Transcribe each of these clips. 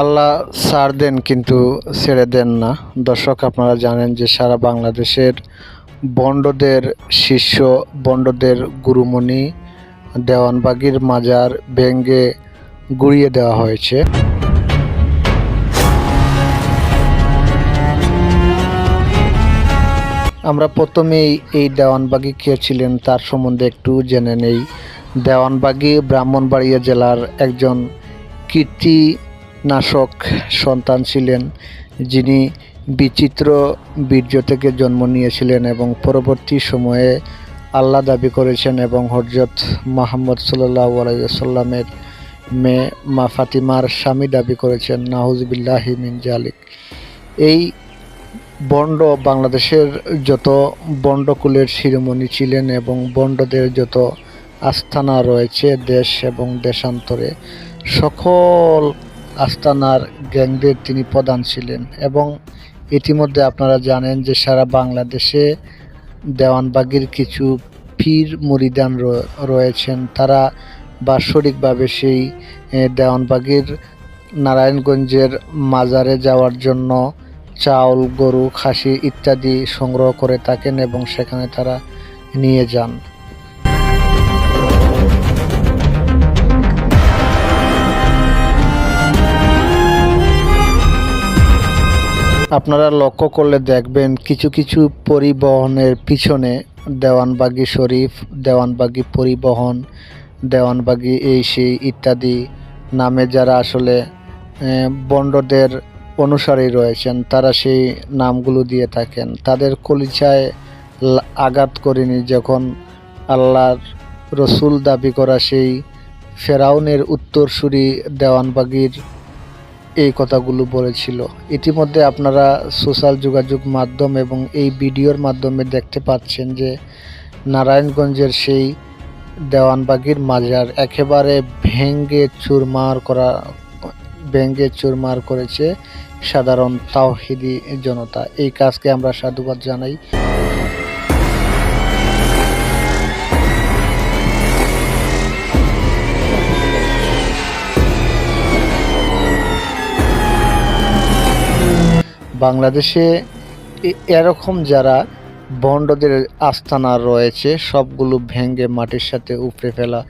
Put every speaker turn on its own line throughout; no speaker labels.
আল্লাহ সার দেন কিন্তু ছেড়ে দেন না। দর্শক, আপনারা জানেন যে সারা বাংলাদেশের বন্ডদের শিষ্য, বন্ডদের গুরুমণি দেওয়ানবাগির মাজার ভেঙ্গে গুড়িয়ে দেওয়া হয়েছে। আমরা প্রথমেই এই দেওয়ানবাগি কে ছিলেন তার সম্বন্ধে একটু জেনে নেই। দেওয়ানবাগি ব্রাহ্মণবাড়িয়া জেলার একজন কীর্তিনাশক সন্তান ছিলেন, যিনি বিচিত্র বীর্য থেকে জন্ম নিয়েছিলেন এবং পরবর্তী সময়ে আল্লাহ দাবি করেছেন এবং হজরত মোহাম্মদ সাল্লাহ আলাইসাল্লামের মেয়ে মা ফাতিমার স্বামী দাবি করেছেন নাহুজবিল্লাহি মিন জালিক এই বন্ড বাংলাদেশের যত বন্ডকুলের শিরোমণি ছিলেন এবং বন্ডদের যত আস্থানা রয়েছে দেশ এবং দেশান্তরে, সকল আস্তানার গ্যাংদের তিনি প্রধান ছিলেন এবং ইতিমধ্যে আপনারা জানেন যে সারা বাংলাদেশে দেওয়ানবাগির কিছু পীর মুরিদান রয়েছেন। তারা বাৎসরিকভাবে সেই দেওয়ানবাগির নারায়ণগঞ্জের মাজারে যাওয়ার জন্য চাউল, গরু, খাসি ইত্যাদি সংগ্রহ করে থাকেন এবং সেখানে তারা নিয়ে যান। আপনারা লক্ষ্য করলে দেখবেন কিছু কিছু পরিবহনের পিছনে দেওয়ানবাগি শরীফ, দেওয়ানবাগি পরিবহন, দেওয়ানবাগি এই সেই ইত্যাদি নামে যারা আসলে বন্ডদের অনুসারী রয়েছেন, তারা সেই নামগুলো দিয়ে থাকেন। তাদের কলিচায় আঘাত করেনি যখন আল্লাহর রসুল দাবি করা সেই ফেরাউনের উত্তরসূরি দেওয়ানবাগির এই কথাগুলো বলেছিল। ইতিমধ্যে আপনারা সোশ্যাল যোগাযোগ মাধ্যম এবং এই ভিডিওর মাধ্যমে দেখতে পাচ্ছেন যে নারায়ণগঞ্জের সেই দেওয়ানবাগির মাজার একেবারে ভেঙ্গে চুরমার করা ভেঙ্গে চুরমার করেছে সাধারণ তাওহিদি জনতা। এই কাজকে আমরা সাধুবাদ জানাই। বাংলাদেশে এরকম যারা বন্ডদের আস্তানা রয়েছে, সবগুলো ভেঙ্গে মাটির সাথে উপড়ে ফেলা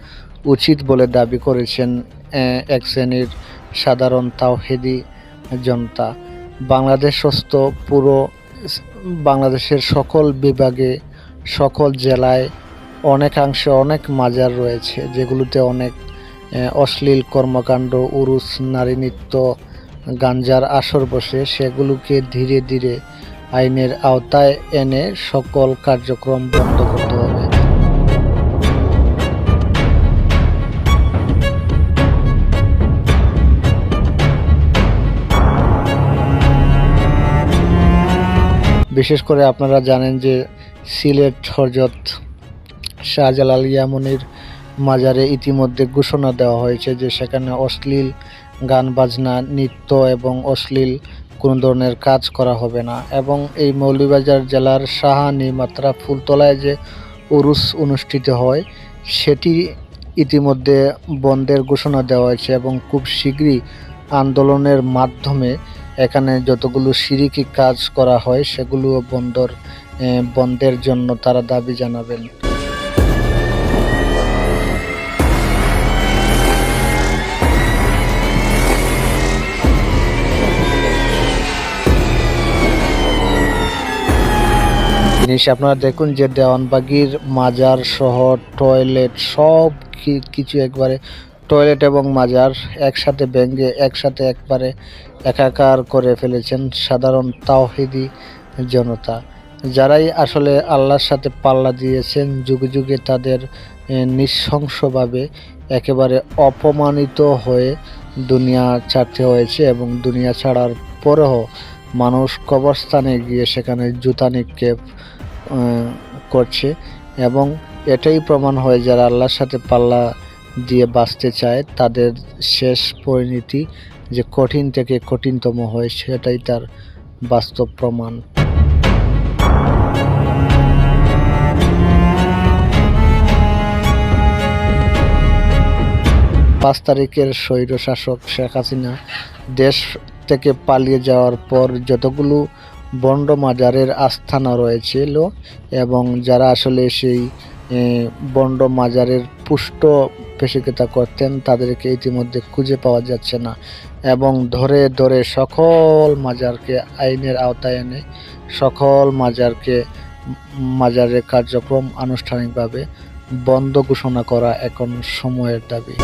উচিত বলে দাবি করেছেন এক শ্রেণির সাধারণ তাওহেদি জনতা। বাংলাদেশস্থ পুরো বাংলাদেশের সকল বিভাগে, সকল জেলায় অনেকাংশে অনেক মাজার রয়েছে, যেগুলোতে অনেক অশ্লীল কর্মকাণ্ড, উরুস, নারী নৃত্য গাঞ্জার আসর বসে সেগুলোকে ধীরে ধীরে আইনের আওতায় এনে সকল কার্যক্রম বন্ধ করতে হবে। বিশেষ করে আপনারা জানেন যে সিলেট, হরজত, শাহজালাল ইয়ামনির মাজারে ইতিমধ্যে ঘোষণা দেওয়া হয়েছে যে সেখানে অশ্লীল গান, বাজনা, নৃত্য এবং অশ্লীল কোনো ধরনের কাজ করা হবে না। এবং এই মৌলভীবাজার জেলার সাহানি মাত্রা ফুলতলায় যে উরুস অনুষ্ঠিত হয়, সেটি ইতিমধ্যে বন্ধের ঘোষণা দেওয়া হয়েছে এবং খুব শীঘ্রই আন্দোলনের মাধ্যমে এখানে যতগুলো সিরিকি কাজ করা হয়, সেগুলোও বন্ধর বন্ধের জন্য তারা দাবি জানাবেন। জিনিস, আপনারা দেখুন যে দেওয়ানবাগির মাজার, শহর, টয়লেট, সব কিছু একবারে টয়লেট এবং মাজার একসাথে ভেঙ্গে একসাথে একবারে একাকার করে ফেলেছেন সাধারণ তাওহিদি জনতা। যারাই আসলে আল্লাহর সাথে পাল্লা দিয়েছেন, যুগে যুগে তাদের নৃশংসভাবে একেবারে অপমানিত হয়ে দুনিয়া ছাড়তে হয়েছে এবং দুনিয়া ছাড়ার পরেও মানুষ কবরস্থানে গিয়ে সেখানে জুতা নিক্ষেপ করছে এবং এটাই প্রমাণ হয় যারা আল্লাহর সাথে পাল্লা দিয়ে বাঁচতে চায়, তাদের শেষ পরিণতি যে কঠিন থেকে কঠিনতম হয় সেটাই তার বাস্তব প্রমাণ। পাঁচ তারিখের স্বৈরশাসক শেখ হাসিনা দেশ থেকে পালিয়ে যাওয়ার পর যতগুলো বন্ড মাজারের আস্থানা রয়েছিল এবং যারা আসলে সেই বন্ড মাজারের পুষ্ট পেশিকতা করতেন, তাদেরকে ইতিমধ্যে খুঁজে পাওয়া যাচ্ছে না এবং ধরে ধরে সকল মাজারকে আইনের আওতায় এনে, সকল মাজারকে, মাজারের কার্যক্রম আনুষ্ঠানিকভাবে বন্ধ ঘোষণা করা এখন সময়ের দাবি।